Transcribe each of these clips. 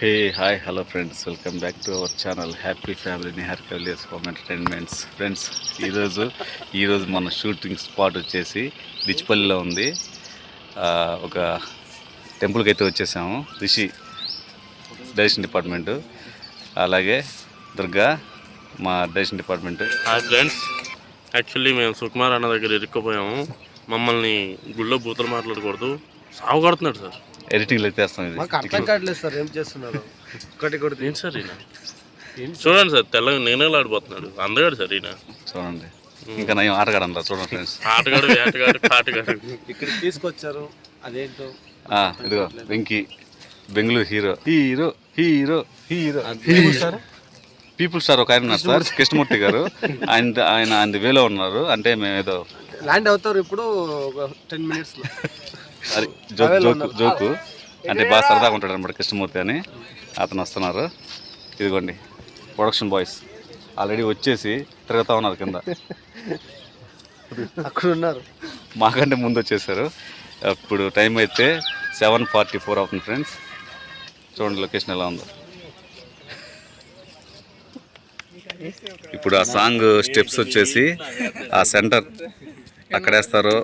Hey hi hello friends welcome back to our channel happy family Nihar కవిలియర్స్ home entertainments friends ఈరోజు ఈరోజు మన shooting spot వచ్చేసి డిచ్పల్లిలో ఉంది. ఒక టెంపుల్కి అయితే వచ్చేసాము. రిషి డైరెక్షన్ డిపార్ట్మెంటు అలాగే దుర్గా మా డైరెక్షన్ డిపార్ట్మెంట్ ఫ్రెండ్స్ యాక్చువల్లీ మేము సుకుమార్ అన్న దగ్గర ఇరుక్కుపోయాము. మమ్మల్ని గుళ్ళో బూతులు మాట్లాడకూడదు. సాగు కొడుతున్నాడు సార్. ఎడిటింగ్లో అయితే వేస్తాం మాకు అర్థం ఇది కావట్లేదు సార్ ఏం చేస్తున్నారు? ఒకటి కూడా ఏంటి సార్ ఈయన? చూడండి సార్ తెల్లగా నేనే ఆడిపోతున్నాడు. అందగాడు సార్ ఈయన. చూడండి. ఇంకా నయం ఆటగాడనరా చూడండి ఫ్రెండ్స్. ఆటగాడు వేటగాడు పాటగాడు. ఇక్కడ తీసుకొచ్చారు. అదేంటో? ఆ, ఇదిగో Venky. Bengaluru hero. Hero hero hero. People star ఒక ఆయన ఉన్నారు సార్ కృష్ణమూర్తి. గారు. ఆయన ఆయన ఆయన వేలో ఉన్నారు. అంటే మేము ఏదో ల్యాండ్ అవుతారు ఇప్పుడు ten minutes joke joke joke. అంటే బాగా సరదాగా ఉంటాడు అనమాట కృష్ణమూర్తి అని. అతను వస్తున్నారు. ఇదిగోండి ప్రొడక్షన్ బాయ్స్ ఆల్రెడీ వచ్చేసి తిరుగుతూ ఉన్నారు కింద. అక్కడ ఉన్నారు. మాకంటే ముందు వచ్చేసారు. ఇప్పుడు టైం అయితే సెవెన్ ఫార్టీ ఫోర్ అవుతుంది ఫ్రెండ్స్ చూడండి లొకేషన్ ఎలా ఉందో. ఇప్పుడు ఆ సాంగ్ స్టెప్స్ వచ్చేసి ఆ సెంటర్. అక్కడేస్తారు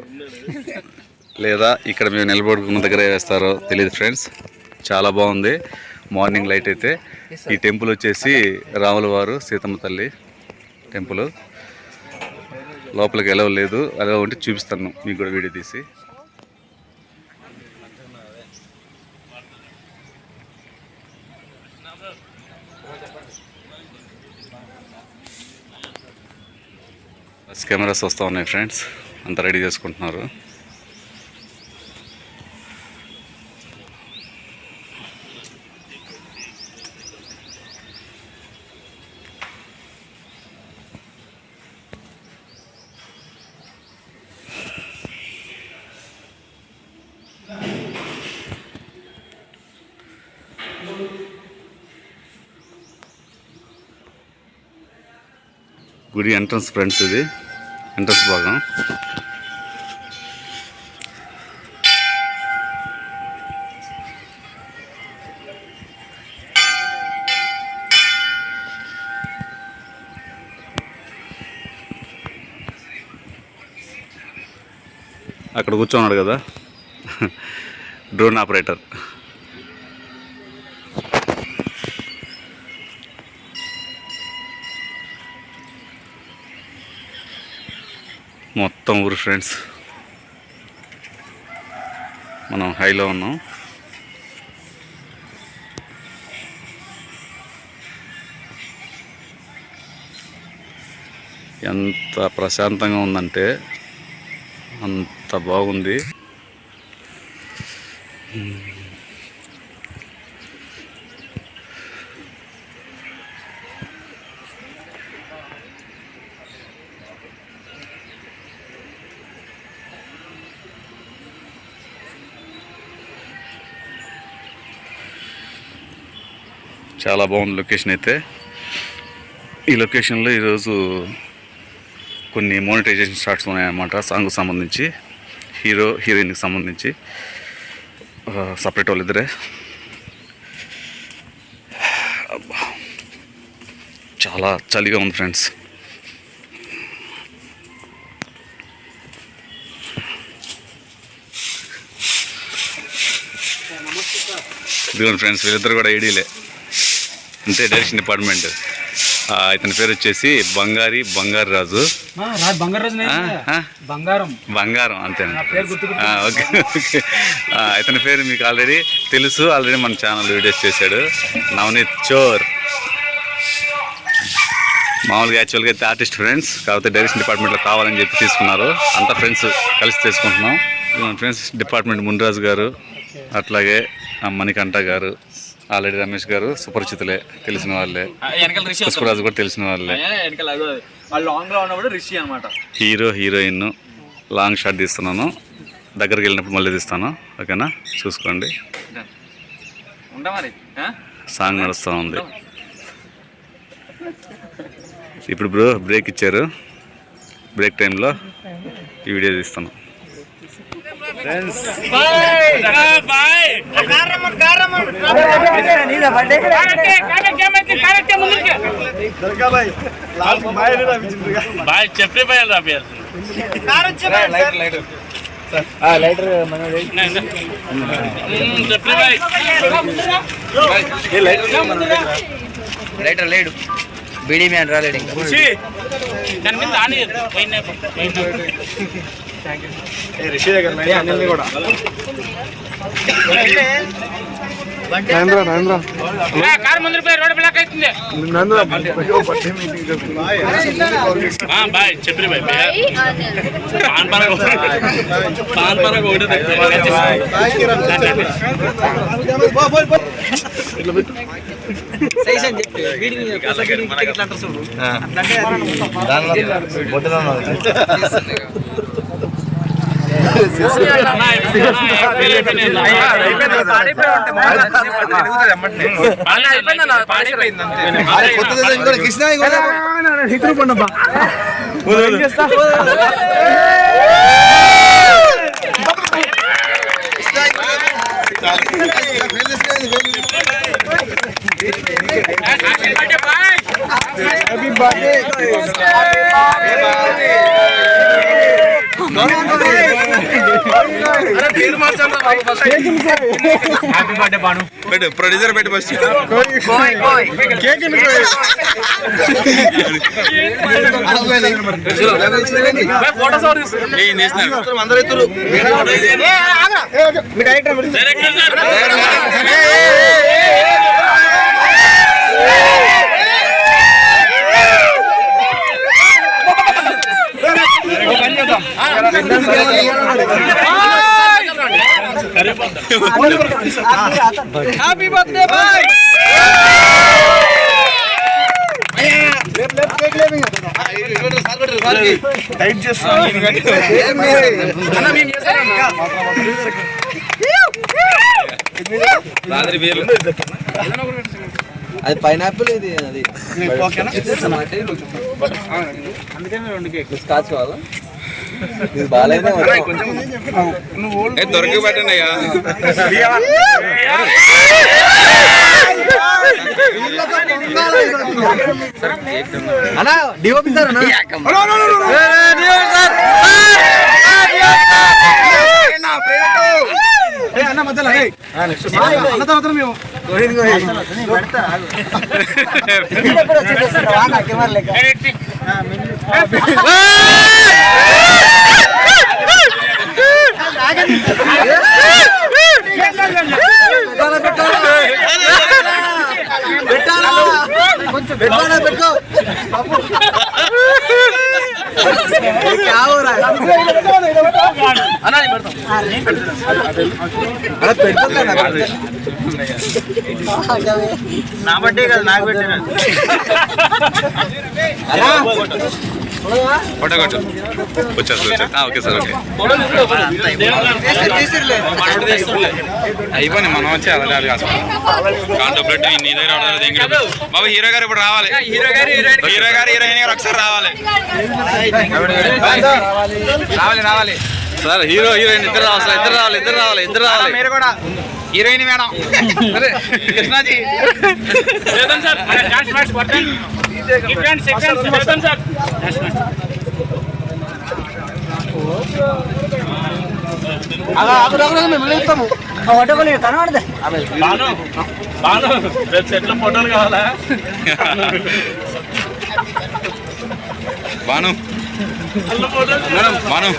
లేదా ఇక్కడ మేము నిలబడుకున్న దగ్గర వేస్తారో తెలియదు ఫ్రెండ్స్. చాలా బాగుంది. మార్నింగ్ లైట్ అయితే. ఈ టెంపుల్ వచ్చేసి రాముల వారు సీతమ్మ తల్లి టెంపుల్. లోపలికి ఎలా లేదు. అలా ఉంటే చూపిస్తాను. మీకు కూడా వీడియో తీసి. బస్ కెమెరాస్ వస్తూ ఉన్నాయి ఫ్రెండ్స్. అంతా రెడీ చేసుకుంటున్నారు. గుడి ఎంట్రన్స్ ఫ్రెండ్స్ ఇది. ఎంట్రన్స్ భాగం. అక్కడ కూర్చోన్నాడు కదా. Drone operator. మొత్తం ఊరు ఫ్రెండ్స్ మనం హైలో ఉన్నాం. ఎంత ప్రశాంతంగా ఉందంటే అంత బాగుంది. చాలా బాగుంది లొకేషన్ అయితే. ఈ లొకేషన్లో ఈరోజు కొన్ని మోనిటైజేషన్ షార్ట్స్ ఉన్నాయన్నమాట సాంగ్కు సంబంధించి హీరో హీరోయిన్కి సంబంధించి. సపరేట్ వాళ్ళిద్దరే. అబ్బా. చాలా చలిగా ఉంది ఫ్రెండ్స్ ఇదిగోండి ఫ్రెండ్స్ వీళ్ళిద్దరు కూడా ఏడీలే అంటే డైరెక్షన్ డిపార్ట్మెంట్. ఇతని పేరు వచ్చేసి బంగారి బంగారు రాజు. బంగారు బంగారం. బంగారం అంతేనా పేరు గుర్తుకు ఆ, ఓకే ఇతని పేరు మీకు ఆల్రెడీ తెలుసు ఆల్రెడీ మన ఛానల్ వీడియోస్ చేశాడు. నవనీత్ చోర్. మామూలుగా యాక్చువల్గా అయితే ఆర్టిస్ట్ ఫ్రెండ్స్ కాకపోతే డైరెక్షన్ డిపార్ట్మెంట్లో కావాలని చెప్పి తీసుకున్నారు. అంతా ఫ్రెండ్స్ కలిసి తీసుకుంటున్నాం ఫ్రెండ్స్ డిపార్ట్మెంట్ మున్రాజు గారు అట్లాగే మణికంఠ గారు ఆల్రెడీ రమేష్ గారు సుపరిచితులే తెలిసిన వాళ్ళే. పుష్పరాజు కూడా తెలిసిన వాళ్ళే. ఉన్నప్పుడు రిషి అనమాట హీరో హీరోయిన్ లాంగ్ షాట్ తీస్తున్నాను. దగ్గరికి వెళ్ళినప్పుడు మళ్ళీ తీస్తాను. ఓకేనా? చూసుకోండి? సాంగ్ నడుస్తూ ఉంది. ఇప్పుడు బ్రో బ్రేక్ ఇచ్చారు. బ్రేక్ టైంలో ఈ వీడియో తీస్తాను బాయ్ చెప్పే పోయాలి రా పేరు చెప్పే బాయ్. లైటర్ లేడు. బీడీ మ్యాన్ రాలేడు ఇంకా. దాని మీద ఆని పోయిన రిషి దగ్గర అన్ని కూడా. నరేంద్ర నరేంద్ర. కారు ముందు రోడ్డు బ్లాక్ అవుతుంది. నరేంద్ర ఆ, బాయ్. చెప్పి బాయ్ పాన్ పరగ పాన్ పరగ ఒకటి సైజ్ అని చెప్పి బీడీ మీద కూర్చోబెట్టి ఇట్లా అంటారు చూడు. పెట్టు ప్రొడ్యూసర్ పెట్టి ఫస్ట్ కోయ్ కోయ్ ఏం హ్యాపీ బర్త్డే బాయ్ అది. పైనాపిల్ ఇది అది స్కాచ్ కావాలా ఇది బాగాలేదే దొరికి పెట్టండి అయ్యా అన్నా డిఓపి సార్ అన్నా అన్న మధ్యలో అన్న తర్వాత మేము పెట్టాలా పెట్టుకో నా బట్టే కదా నాకు పెట్టాను ఫోటో కొట్టు వచ్చారు వచ్చారు ఓకే సార్ ఓకే అయిపోయింది మనం వచ్చి అలా కాదు బ్లడ్ నీ దగ్గర రావడం బాబు హీరో గారు ఇప్పుడు రావాలి హీరో గారు హీరో గారు హీరోయిన్ గారు ఒకసారి రావాలి రావాలి రావాలి. సార్ హీరో హీరోయిన్ ఇద్దరు రావాలి సార్ ఇద్దరు రావాలి ఇద్దరు రావాలి ఇద్దరు రావాలి. మీరు కూడా హీరోయిన్ మేడం. అరే Krishnaji. Sir dance match sir. మిమ్మల్ని ఇస్తాము బాను బాను ఫోటోలు కావాలా? బాను. ఫోటోలు Banu Banu.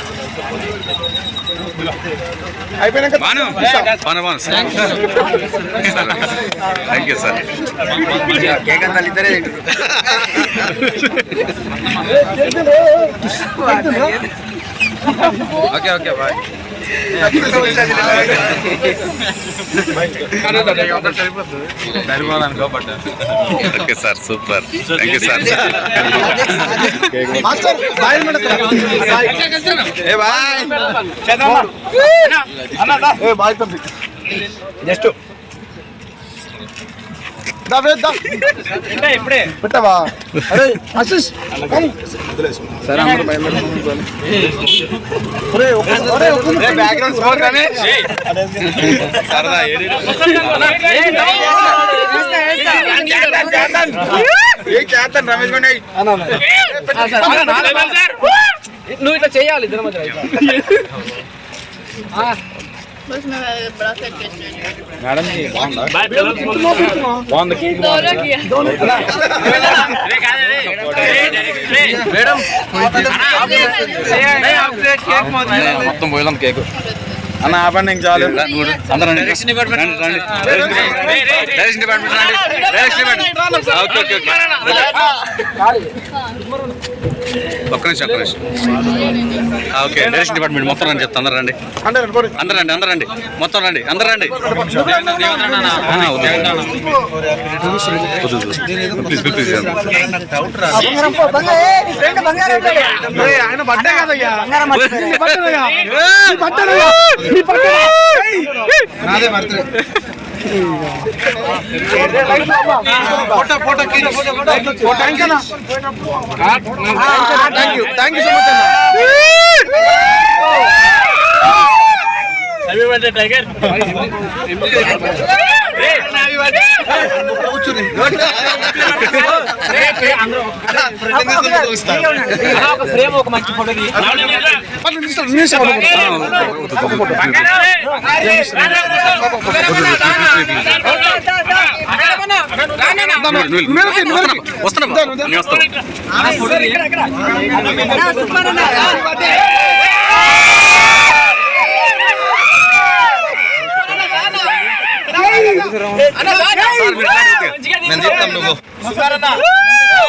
Sir thank you sir cake అంతా ఇద్దరే తింటారు okay okay bye okay sir super. Thank you sir. Master bye A bye. ఏ బాయ్. తండ్రి జస్ట్ పెట్టవా? అరే ఆశిష్ బ్యాక్గ్రౌండ్ స్కోర్ సరదా ఏ చేస్తాను రమేష్ నువ్వు ఇట్లా చేయాలి ఇద్దరు మధ్య మొత్తం పోయిదాం కేక్ అన్న ఆపండి ఇంక చాలు అందరూ రండి. రండి, రండి. డైరెక్షన్ డిపార్ట్మెంట్ రండి. Direction department. Okay, okay, okay. ఒక్క నిమిషం ఒక్క నిమిషం. ఆ, ఓకే డైరెక్షన్ డిపార్ట్మెంట్ మొత్తం రండి చెప్తా అందరూ రండి. అందరు రండి అందరు రండి. మొత్తం రండి అందరు రండి. నాదే birthday. Photo photo thank you thank you thank you so much అన్న హ్యాపీ టైగర్ వస్తున్నా. నేను వస్తాను నేను చెప్తాను నువ్వు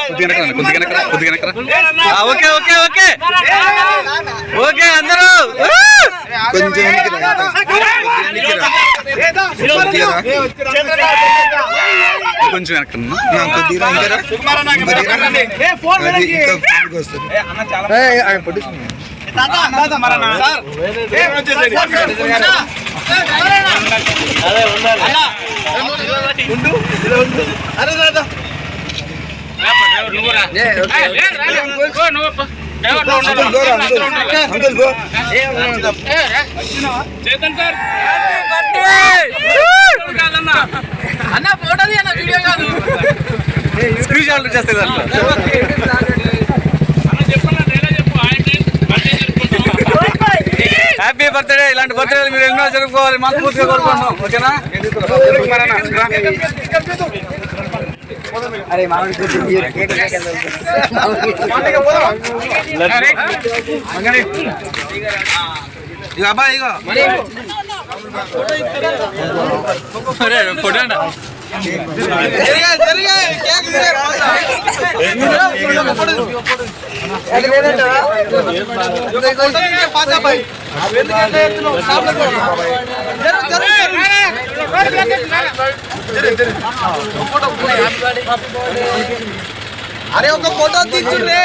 కొద్దిగా వెనకరా, కొద్దిగా వెనకరా, కొద్దిగా వెనకరా. ఆ, కొంచెం కొంచెం వెనకన్నా అన్న ఫోటో అన్న వీడియో కాదు స్క్రీన్ షాట్లు చేస్తే దాంట్లో హ్యాపీ బర్త్డే ఇలాంటి బర్త్డే మీరు ఎన్నో జరుపుకోవాలి. మనస్ఫూర్తిగా కోరుకుంటున్నాం. ఓకేనా? అరే మామిడి ఇక అబ్బాయి ఇక అరే ఒక ఫోటో తీర్చుండ్రే